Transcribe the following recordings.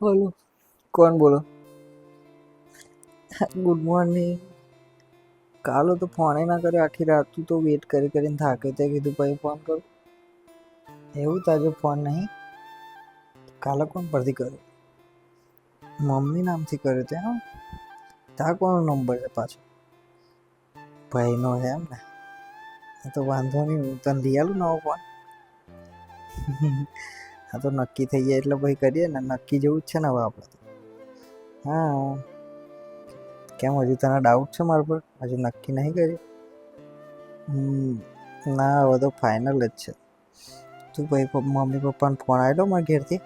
બોલો. કોણ બોલો? Good morning. કાલો તો ફોને ના કર્યો આખી રાત તું તો વેટ કરી કરીને થાકે તે કીધું ભાઈ ફોન કરો. એવું તાજો ફોન નહીં. કાલે કોણ પરથી કર્યો? મમ્મી નામથી કર્યો તે હા. તા કોનો નંબર છે પાછો? ભાઈનો છે એમ ને. તો વાંધો નહીં હું તને લઈ આલું નવો ફોન આ તો નક્કી થઈ જાય એટલે ભાઈ કરીએ ને. નક્કી જેવું જ છે ને હવે આપણે હા. કેમ, હજુ તને ડાઉટ છે મારા પર? હજુ નક્કી નહીં કર્યું? ના, હવે તો ફાઇનલ જ છે. તું ભાઈ મમ્મી પપ્પાને ફોન આવેલો મારા ઘેરથી?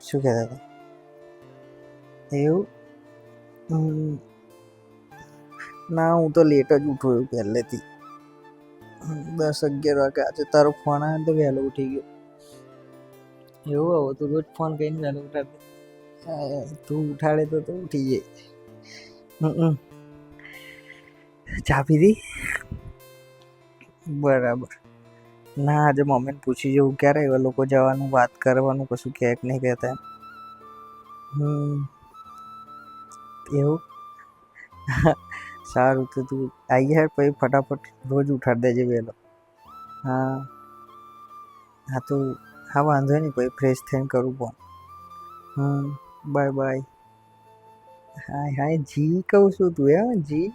શું કહેતા હતા? એવું? ના, હું તો લેટ જ ઉઠ્યો પહેલેથી. દસ અગિયાર વાગે. આજે તારો ફોન આવ્યો તો વહેલો ઉઠી ગયો. એવું હવે તું રોજ ફોન કરીને વહેલો ઉઠાડે તું ઉઠાડે તો તું ઉઠી જાય. ચા પીધી? બરાબર. ના, આજે મમ્મીને પૂછી જવું, ક્યારે એવા લોકો જવાનું, વાત કરવાનું, કશું ક્યાંક નહીં કહેતા હમ. એવું? સારું, તો તું આવી જાય પછી ફટાફટ રોજ ઉઠાડી દેજે વહેલો. હા. હા, તો હા વાંધો નહીં ભાઈ ફ્રેશ થઈને કરું ફોન હમ બાય બાય હાય હાય જી કહું છું તું હે જી.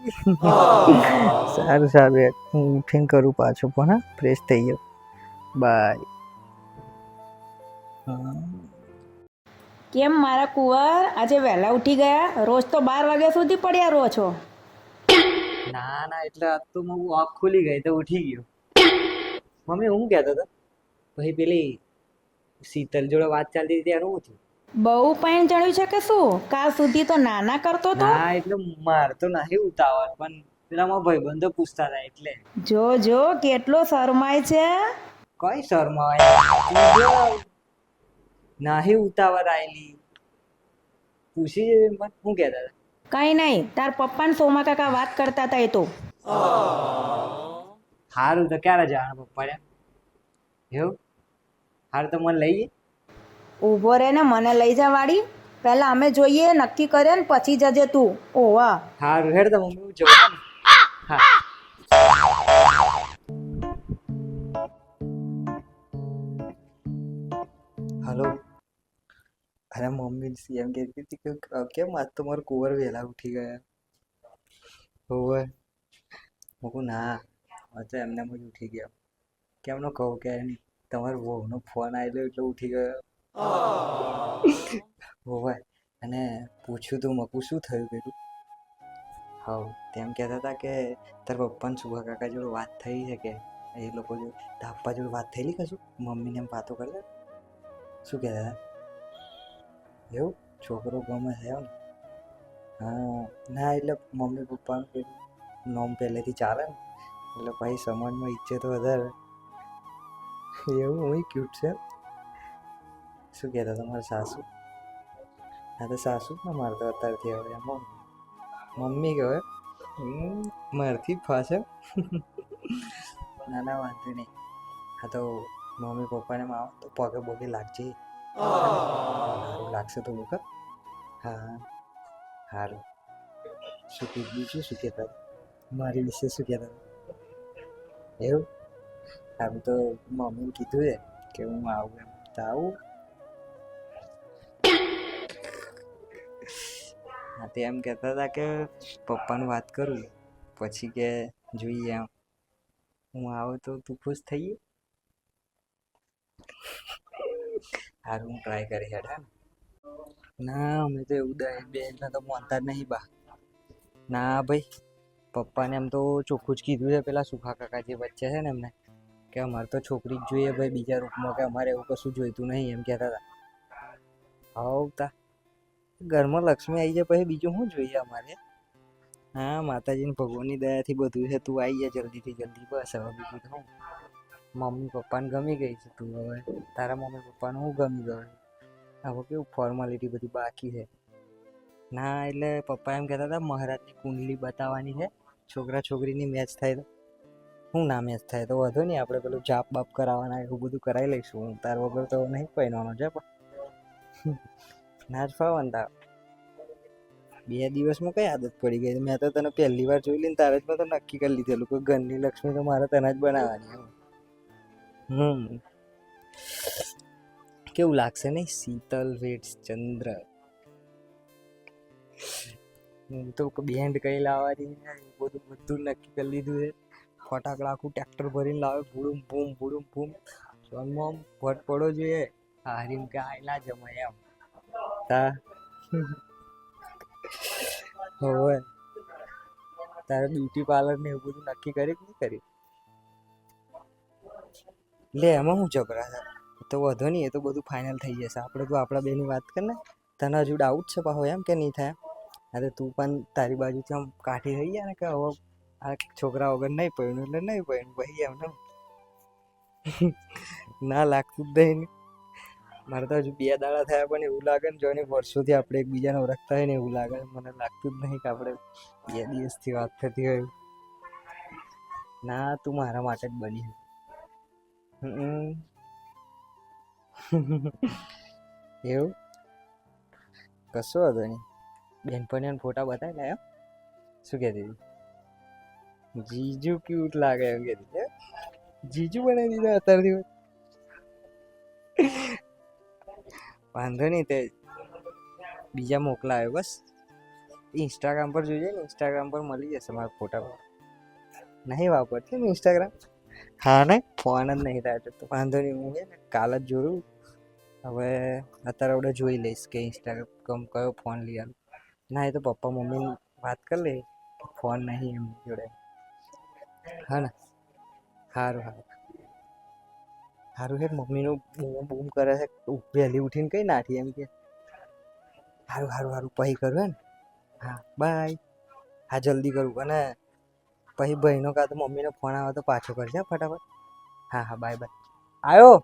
સારું સારું યાર હું ઉઠીને કરું પાછો ફોન હા ફ્રેશ થઈ ગયો. બાય કેમ મારા કુંવર? આજે વહેલા ઉઠી ગયા. રોજ તો બાર વાગ્યા સુધી પડ્યા રહો છો. ના ના એટલે આજ તો હું આંખ ખુલી ગઈ તો ઉઠી ગયો. મમ્મી હું કહેતો હતો? ભાઈ પેલી શીતલ જોડે વાત ચાલતી હતી ત્યારે હું થયું બહુ પણ ચડ્યું છે કે શું? કા સુધી તો નાના કરતો તો? ના એટલે માર તો નહીં ઉતાવળ પણ પેલામાં ભાઈબંધો પૂછતા હતા એટલે. જો જો કેટલો શરમાય છે? કઈ શરમાય? નાહી ઉતાવળ આયેલી. પૂછી પણ શું કહેતા હતા? કઈ નહીં તાર પપ્પા ને સોમા કાકા વાત કરતા હતા એ તો. સારું તો ક્યારે જવાનું પપ્પા એવું? સારું તો મને લઈ ઊભો રહે ને મને લઈ જા વાળી પહેલા અમે જોઈએ નક્કી કરે ને પછી જજે તું. ઓવા સારું હેડ તો મમ્મી હું જોઉં હા. હલો. અરે મમ્મી એમ કહેતી હતી કે કેમ આજ તો મારો કુંવર વહેલા ઉઠી ગયા? હોવે હું કહું ના તો એમને જ ઉઠી ગયા. કેમનો કહું કે નહીં? તમારા વહુનો ફોન આવેલો એટલે ઉઠી ગયો. હોવે અને પૂછ્યું તું મકું શું થયું પેલું? હા તેમ કહેતા હતા કે તારા પપ્પાને સુભા કાકા જોડે વાત થઈ છે કે એ લોકો જોડે તારા પપ્પા જોડે વાત થયેલી કશું? મમ્મીને એમ વાતો કરતા શું કહેતા હતા? એવું છોકરો ગમે છે એમ. હા ના એટલે મમ્મી પપ્પાનું પેલું નોમ પહેલેથી ચાલે ને એટલે ભાઈ સમાજમાં તો વધારે. એવું હું ક્યુટ છે શું કહેતા તમારા સાસુ? હા તો સાસુ ને મારે તો અત્યારથી હવે મમ્મી મમ્મી કહે મારથી ફાશે. ના ના, વાંધો નહીં. હા તો મમ્મી પપ્પાને માં તો પગે પગે લાગજે. સારું લાગશે તો વખત હા. સારું શું કીધું બીજું શું કહેતા મારી વિશે શું કહેતા એવું? સારું તો મમ્મીને કીધું છે કે હું આવું એમ. તો આવું. હા, તે એમ કહેતા હતા કે પપ્પાને વાત કરું પછી કે જોઈએ એમ. હું આવું તો તું ખુશ થઈ હારું, હું ટ્રાય કરી હેડ હે ના, અમે તો એવું દહેજ બેનને તો માનતા જ નહીં બા. ના ભાઈ, પપ્પાને એમ તો ચોખ્ખું જ કીધું છે. પેલા સુખા કાકા જે વચ્ચે છે ને એમને. કે અમારે તો છોકરી જ જોઈએ ભાઈ બીજા રૂપમાં કે અમારે એવું કશું જોઈતું નહીં એમ કહેતા હતા. હવ તા. ઘરમાં લક્ષ્મી આવી જાય પછી બીજું શું જોઈએ અમારે? હા, માતાજીની ભગવાનની દયાથી બધું છે. તું આવી જા જલ્દીથી જલ્દી. બસ હવે બીજું તો શું? મમ્મી પપ્પાને ગમી ગઈ છે તું હવે. તારા મમ્મી પપ્પાને હું ગમી ગયો? હવે કેવું ફોર્માલિટી બધી બાકી છે. ના, એટલે પપ્પા એમ કહેતા હતા, મહારાજની કુંડલી બતાવવાની છે. છોકરા છોકરીની મેચ થાય તો. શું નામે થાય? તો વધુ નહીં, આપણે પેલું જાપ બાપ કરાવવાના, એવું બધું કરાવી લઈશું. તાર વગર તો નહીં પહેરવાનો છે પણ. ના જ ફાવે ને બે દિવસમાં કઈ આદત પડી ગઈ? મેં તો તને પહેલી વાર જોઈ લઈને તારે જ મેં તો નક્કી કરી લીધેલું કે ઘરની લક્ષ્મી તો મારે તને જ બનાવવાની હમ. કેવું લાગશે નહીં? શીતલ વેટ ચંદ્ર. હું તો બેન્ડ કઈ લાવવાની બધું બધું નક્કી કરી લીધું છે. ફટાકડા આખું ટ્રેક્ટર ભરીને લાવે ભૂડુમ ભૂમ ભૂડુમ ભૂમ. સોનમાં આમ ભટ પડો જોઈએ. હારીમ કે આ ના જમાય એમ. તા. હવે, તારે બ્યુટી પાર્લર ને એવું બધું નક્કી કરી કે નહીં કરી? લે, એમાં હું જબરા તો વધો નહીં, એ તો બધું ફાઇનલ થઈ જશે. આપણે તો આપણા બેની વાત કર ને. તને હજુ ડાઉટ છે પાછો એમ કે નહીં થાય? અરે તું પણ તારી બાજુથી આમ કાઠી થઈ ગયા ને કે હવે આ છોકરા વગર નહીં પડ્યું એટલે નહીં પડ્યું ભાઈ એમને ના લાગતું જ નહીં મારે તો હજુ બે દાડા થયા પણ એવું લાગે ને જોઈને વર્ષોથી આપણે એકબીજાને ઓળખતા હોય ને એવું લાગે મને લાગતું જ નહીં કે આપણે બે દિવસથી વાત થતી હોય. ના તું મારા માટે જ બની. એવું? કશો હતો નહીં. બેનપણીઓને ફોટા બતાવી લાયો શું કહેતી હતી? જીજુ ક્યુટ લાગે એમ હે? જીજુ બનાવી દીધા અત્યારથી વાંધો નહીં તે બીજા મોકલાયો બસ. ઇન્સ્ટાગ્રામ પર જોઈએ ને ઇન્સ્ટાગ્રામ પર મળી જશે મારા ફોટા નહીં વાપરતી ને ઇન્સ્ટાગ્રામ હા ને ફોન જ નહીં થાય તો. વાંધો નહીં, હું ને કાલ જ જોયું હવે અત્યારે આપણે જોઈ લઈશ કે ઇન્સ્ટાગ્રામ કયો ફોન લઈ આલું. ના, એ તો પપ્પા મમ્મી વાત કરી લે. ફોન નહીં એમ જોડે. હા ને? સારું સારું સારું છે મમ્મીનું બૂમ બૂમ કરે છે વહેલી ઉઠીને કઈ નાખી એમ કે? સારું સારું સારું પછી કરું હે ને? હા, બાય. હા, જલ્દી કરું. અને પછી ભાઈનો કાં તો મમ્મીનો ફોન આવે તો પાછો કરજે ફટાફટ. હા હા, બાય બાય. આવ્યો